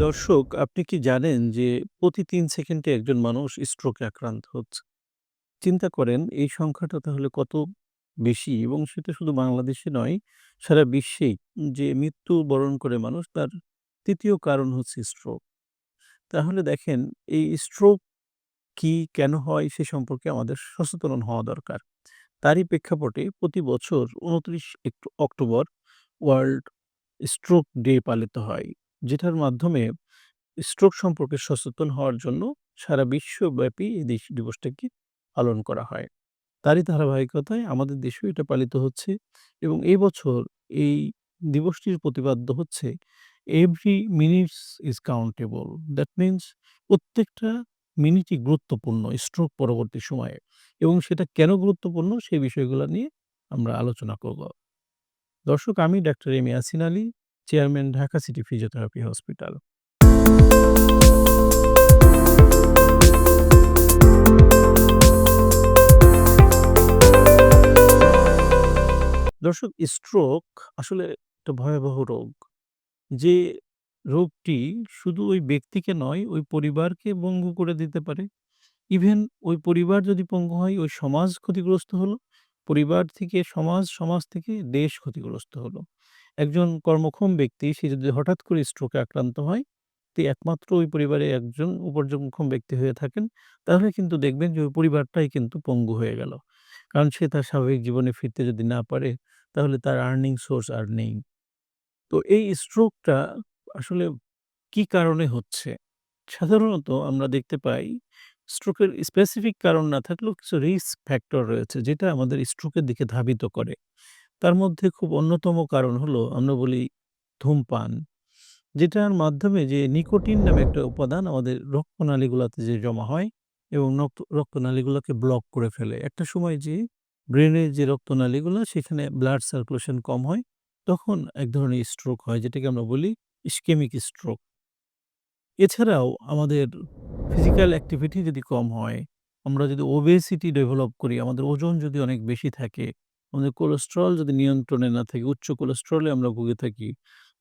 দর্শক, আপনি কি জানেন যে প্রতি ৩ সেকেন্ডে একজন মানুষ স্ট্রোকে আক্রান্ত হচ্ছে? চিন্তা করেন এই সংখ্যাটা তাহলে কত বেশি এবং সেটা শুধু বাংলাদেশে নয়, সারা বিশ্বেই যে মৃত্যুবরণ করে মানুষ তার ৩য় কারণ হচ্ছে স্ট্রোক। তাহলে দেখেন এই স্ট্রোক কি, কেন হয় সে সম্পর্কে আমাদের সচেতন হওয়া দরকার। তারই প্রেক্ষাপটে প্রতি বছর ২৯ একট অক্টোবর ওয়ার্ল্ড স্ট্রোক ডে পালিত হয়। যেটার মাধ্যমে স্ট্রোক সম্পর্কে সচেতন হওয়ার জন্য সারা বিশ্বব্যাপী এই দিবসটাকে পালন করা হয়। তারই ধারাবাহিকতায় আমাদের দেশেও এটা পালিত হচ্ছে এবং এই বছর এই দিবসটির প্রতিপাদ্য হচ্ছে every minutes is countable. That means প্রত্যেকটা মিনিটই গুরুত্বপূর্ণ স্ট্রোক পরবর্তী সময়ে এবং সেটা কেন গুরুত্বপূর্ণ সেই বিষয়গুলো নিয়ে আমরা আলোচনা করব। দর্শক আমি doctor M Yasin Ali, chairman Dhaka city physiotherapy hospital. দর্শক স্ট্রোক আসলে একটা ভয়াবহ রোগ। যে রোগটি শুধু ওই ব্যক্তিকে নয়, ওই পরিবারকে পঙ্গু করে দিতে পারে। ইভেন ওই পরিবার যদি পঙ্গু হয়, ওই সমাজ ক্ষতিগ্রস্ত হলো। পরিবার থেকে সমাজ, সমাজ থেকে দেশ ক্ষতিগ্রস্ত হলো। একজন কর্মক্ষম ব্যক্তি সে যদি হঠাৎ করে স্ট্রোকে আক্রান্ত হয়, তে একমাত্র ওই পরিবারে একজন উপার্জনক্ষম ব্যক্তি হয়ে থাকেন, তাহলে কিন্তু দেখবেন যে ওই পরিবারটাই কিন্তু পঙ্গু হয়ে গেল। কারণ সে তার স্বাভাবিক জীবনে ফিরতে যদি না পারে, তাহলে তার আর্নিং সোর্স আর নেই। তো এই স্ট্রোকটা আসলে কি কারণে হচ্ছে? সাধারণত আমরা দেখতে পাই স্ট্রোকের স্পেসিফিক কারণ না থাকলেও কিছু রিস্ক ফ্যাক্টর রয়েছে যেটা আমাদের স্ট্রোকের দিকে ধাবিত করে। তার মধ্যে খুব অন্যতম কারণ হলো আমরা বলি ধূমপান। যেটার মাধ্যমে যে নিকোটিন নামে একটা উপাদান আমাদের রক্তনালীগুলাতে যে জমা হয় এবং রক্তনালীগুলোকে ব্লক করে ফেলে। একটা সময় যে ব্রেনের যে রক্তনালীগুলা সেখানে ব্লাড সার্কুলেশন কম হয়, তখন এক ধরনের স্ট্রোক হয় যেটাকে আমরা বলি ইসকেমিক স্ট্রোক। এছাড়াও আমাদের ফিজিক্যাল অ্যাক্টিভিটি যদি কম হয়, আমরা যদি ওবেসিটি ডেভেলপ করি, আমাদের ওজন যদি অনেক বেশি থাকে, আমাদের কোলেস্টেরল যদি নিয়ন্ত্রণে না থাকে, উচ্চ কোলেস্টেরলে আমরা ভুগে থাকি,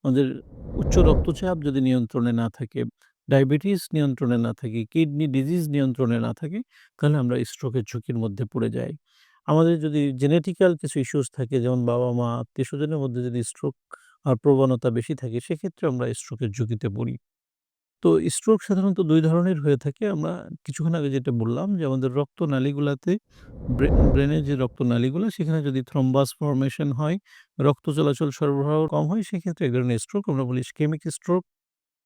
আমাদের উচ্চ রক্তচাপ যদি নিয়ন্ত্রণে না থাকে, ডায়াবেটিস নিয়ন্ত্রণে না থাকে, কিডনি ডিজিজ নিয়ন্ত্রণে না থাকে, তাহলে আমরা স্ট্রোকের ঝুঁকির মধ্যে পড়ে যাই। আমাদের যদি জেনেটিক্যাল কিছু ইস্যুস থাকে যেমন বাবা-মা, আত্মীয় স্বজনের মধ্যে যদি স্ট্রোক আর প্রবণতা বেশি থাকে, সেক্ষেত্রে আমরা স্ট্রোকের ঝুঁকিতে পড়ি। তো স্ট্রোক সাধারণত দুই ধরনের হয়ে থাকে। আমরা কিছুক্ষণ আগে যেটা বললাম যে আমাদের রক্তনালীগুলাতে ব্রে ব্রেনের যে রক্তনালীগুলা সেখানে যদি থ্রম্বাস ফর্মেশন হয়, রক্ত চলাচল সরবরাহ কম হয়, সেক্ষেত্রে এক ধরনের স্ট্রোক আমরা বলি স্কেমিক স্ট্রোক।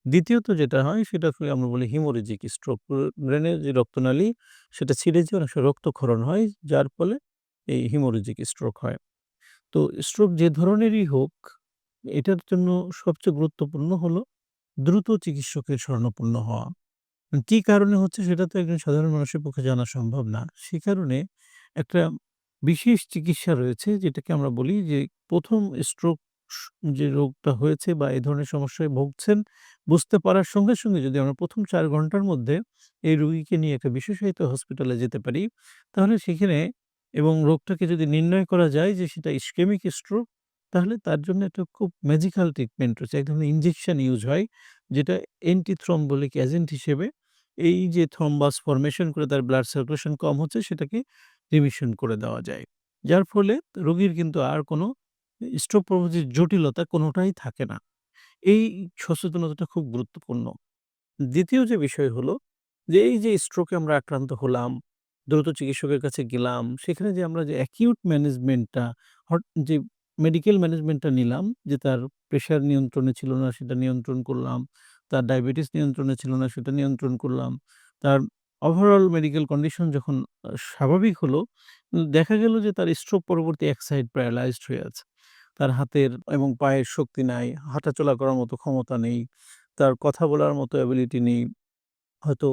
দ্বিতীয়ত যেটা হয় সেটাকে আমরা বলি হেমোরেজিক স্ট্রোক। ব্রেনের যে রক্তনালী সেটা ছিঁড়ে যেয়ে অনেক রক্তক্ষরণ হয়, যার ফলে এই হেমোরেজিক স্ট্রোক হয়। তো স্ট্রোক যে ধরনেরই হোক, এটার জন্য সবচেয়ে গুরুত্বপূর্ণ হলো দ্রুত চিকিৎসকের স্বর্ণপূর্ণ হওয়া। কি কারণে হচ্ছে সেটা তো একজন সাধারণ মানুষের পক্ষে জানা সম্ভব না। সে কারণে একটা বিশেষ চিকিৎসা রয়েছে যেটাকে আমরা বলি যে প্রথম স্ট্রোক যে রোগটা হয়েছে বা এই ধরনের সমস্যায় ভুগছেন, বুঝতে পারার সঙ্গে, সঙ্গে যদি আমরা ১ম ৪ ঘণ্টার মধ্যে এই রুগীকে নিয়ে একটা বিশেষায়িত হসপিটালে যেতে পারি, তাহলে সেখানে এবং রোগটাকে যদি নির্ণয় করা যায় যে সেটা ইসকেমিক স্ট্রোক, তাহলে তার জন্য একটা খুব ম্যাজিক্যাল ট্রিটমেন্ট রয়েছে। এক ধরনের ইনজেকশন ইউজ হয়, যেটা অ্যান্টি থ্রম্বোলিক এজেন্ট হিসেবে এই যে থ্রম্বাস ফরমেশন করে তার ব্লাড সার্কুলেশন কম হচ্ছে সেটাকে রিমিশন করে দেওয়া যায়। যার ফলে রোগীর কিন্তু আর কোনো স্ট্রোক পরবর্তী জটিলতা কোনোটাই থাকে না। এই সচেতনতাটা খুব গুরুত্বপূর্ণ। দ্বিতীয় যে বিষয় হলো যে এই যে স্ট্রোকে আমরা আক্রান্ত হলাম, দ্রুত চিকিৎসকের কাছে গেলাম, সেখানে যে আমরা যে অ্যাকিউট ম্যানেজমেন্টটা যে মেডিকেল ম্যানেজমেন্টটা নিলাম যে তার প্রেশার নিয়ন্ত্রণে ছিল না সেটা নিয়ন্ত্রণ করলাম, তার ডায়াবেটিস নিয়ন্ত্রণে ছিল না সেটা নিয়ন্ত্রণ করলাম, তার ওভারঅল মেডিকেল কন্ডিশন যখন স্বাভাবিক হলো, দেখা গেল যে তার স্ট্রোক পরবর্তী এক সাইড প্যারালাইজড হয়ে আছে। তার হাতের এবং পায়ের শক্তি নাই, হাঁটাচলা করার মতো ক্ষমতা নেই, তার কথা বলার মতো অ্যাবিলিটি নেই। হয়তো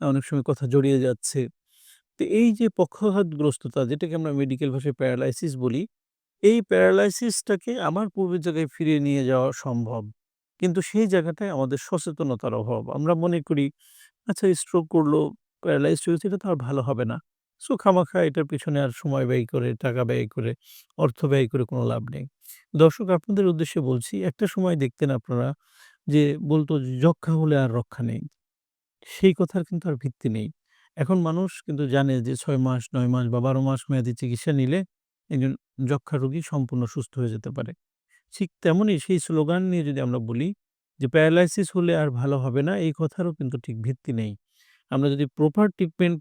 অনেক সময় কথা জড়িয়ে যাচ্ছে। তো এই যে পক্ষঘাতগ্রস্ততা যেটাকে আমরা মেডিকেল ভাষায় প্যারালাইসিস বলি, এই প্যারালাইসিসটাকে আমার পূর্বের জায়গায় ফিরিয়ে নিয়ে যাওয়া সম্ভব। কিন্তু সেই জায়গাটায় আমাদের সচেতনতার অভাব। আমরা মনে করি আচ্ছা স্ট্রোক করল, প্যারালাইজড হয়েছে এটা তো আর ভালো হবে না। সো খামাখা এটার পিছনে আর সময় ব্যয় করে, টাকা ব্যয় করে, অর্থ ব্যয় করে কোনো লাভ নেই। দর্শক আপনাদের উদ্দেশ্যে বলছি, একটা সময় দেখতেন আপনারা যে বলতো যক্ষা হলে আর রক্ষা নেই।" সেই কথার কিন্তু আর ভিত্তি নেই। এখন মানুষ কিন্তু জানে যে ছয় মাস, নয় মাস বা ১২ মাস মেয়াদি চিকিৎসা নিলে একজন যক্ষ্মা রোগী সম্পূর্ণ সুস্থ হয়ে যেতে পারে। ঠিক তেমনই সেই স্লোগান নিয়ে যদি আমরা বলি যে, "প্যারালাইসিস হলে আর ভালো হবে না," এই কথারও কিন্তু ঠিক ভিত্তি নেই। আমরা যদি প্রপার ট্রিটমেন্ট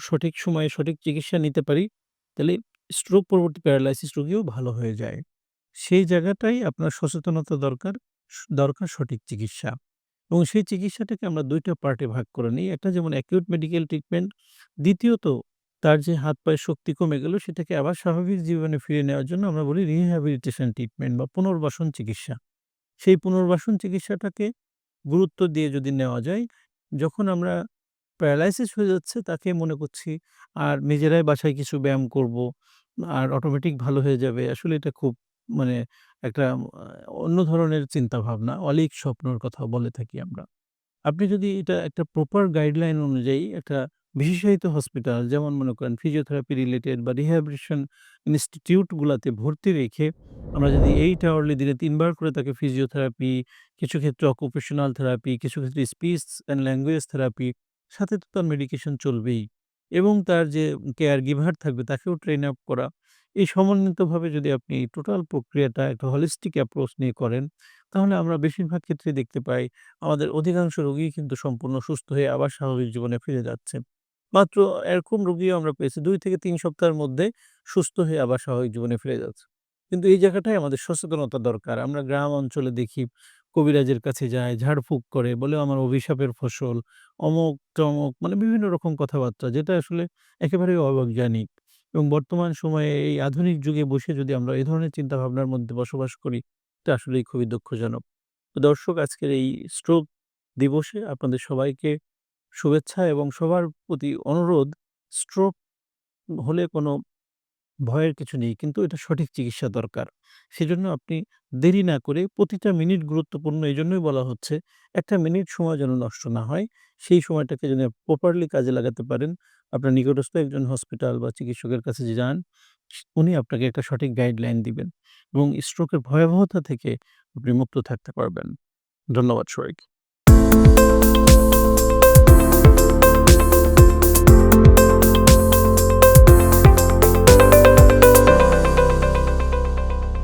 সঠিক সময়ে সঠিক চিকিৎসা নিতে পারি, তাহলে স্ট্রোক পরবর্তী প্যারালাইসিস রোগীও ভালো হয়ে যায়। সেই জায়গাটাই আপনার সচেতনতা দরকার, দরকার সঠিক চিকিৎসা। এবং সেই চিকিৎসাটাকে আমরা দুইটা পার্টে ভাগ করে নিই। একটা যেমন অ্যাকিউট মেডিকেল ট্রিটমেন্ট, দ্বিতীয়ত তার যে হাত-পায়ের শক্তি কমে গেল সেটাকে আবার স্বাভাবিক জীবনে ফিরে নেওয়ার জন্য আমরা বলি রিহ্যাবিলিটেশন ট্রিটমেন্ট বা পুনর্বাসন চিকিৎসা। সেই পুনর্বাসন চিকিৎসাটাকে গুরুত্ব দিয়ে যদি নেওয়া যায়, যখন আমরা প্যারালাইসিস হয়ে যাচ্ছে তাকে মনে করছি আর নিজেরাই বাসায় কিছু ব্যায়াম করব, আর অটোমেটিক ভালো হয়ে যাবে। আসলে এটা খুব মানে একটা অন্য ধরনের চিন্তাভাবনা, অলীক স্বপ্নর কথা বলে থাকি আমরা। আপনি যদি এটা একটা প্রপার গাইডলাইন অনুযায়ী একটা বিশেষায়িত হসপিটাল যেমন মনে করেন ফিজিওথেরাপি রিলেটেড বা রিহ্যাবিলিটেশন ইনস্টিটিউটগুলোতে ভর্তি রেখে আমরা যদি 8 আওয়ারলি দিনে তিনবার করে তাকে ফিজিওথেরাপি, কিছু ক্ষেত্রে অকুপেশনাল থেরাপি, কিছু ক্ষেত্রে স্পিচ অ্যান্ড ল্যাঙ্গুয়েজ থেরাপি, সাথে তো তার মেডিকেশন চলবেই। এবং তার যে কেয়ার গিভার থাকবে তাকেও ট্রেন আপ করা। এই সমন্বিতভাবে যদি আপনি টোটাল প্রক্রিয়াটা একটা হলিস্টিক অ্যাপ্রোচ নিয়ে করেন, তাহলে আমরা বেশিরভাগ ক্ষেত্রেই দেখতে পাই আমাদের অধিকাংশ রোগীই কিন্তু সম্পূর্ণ সুস্থ হয়ে আবার স্বাভাবিক জীবনে ফিরে যাচ্ছে। মাত্র এরকম রুগীও আমরা পেয়েছি দুই থেকে তিন সপ্তাহের মধ্যে সুস্থ হয়ে আবার স্বাভাবিক জীবনে ফিরে যাচ্ছে। কিন্তু এই জায়গাটাই আমাদের সচেতনতা দরকার। আমরা গ্রাম অঞ্চলে দেখি কবিরাজের কাছে যায়, ঝাড়ফুঁক করে, বলে আমার অভিশাপের ফসল, অমুক-টমুক মানে বিভিন্ন রকম কথাবার্তা যেটা আসলে একেবারেই অবৈজ্ঞানিক। এবং বর্তমান সময়ে এই আধুনিক যুগে বসে যদি আমরা এই ধরনের চিন্তাভাবনার মধ্যে বসবাস করি, এটা আসলেই খুবই দুঃখজনক। দর্শক আজকের এই স্ট্রোক দিবসে আপনাদের সবাইকে শুভেচ্ছা এবং সবার প্রতি অনুরোধ, স্ট্রোক হলে কোনো ভয়ের কিছু নেই। কিন্তু এটা সঠিক চিকিৎসা দরকার। সেজন্য আপনি দেরি না করে প্রতিটা মিনিট গুরুত্বপূর্ণ এই জন্যই বলা হচ্ছে, একটা মিনিট সময় যেন নষ্ট না হয়। সেই সময়টাকে যেন প্রপারলি কাজে লাগাতে পারেন। আপনার নিকটস্থ একজন হসপিটাল বা চিকিৎসকের কাছে যে যান, উনি আপনাকে একটা সঠিক গাইডলাইন দিবেন এবং স্ট্রোকের ভয়াবহতা থেকে আপনি মুক্ত থাকতে পারবেন। ধন্যবাদ সবাইকে।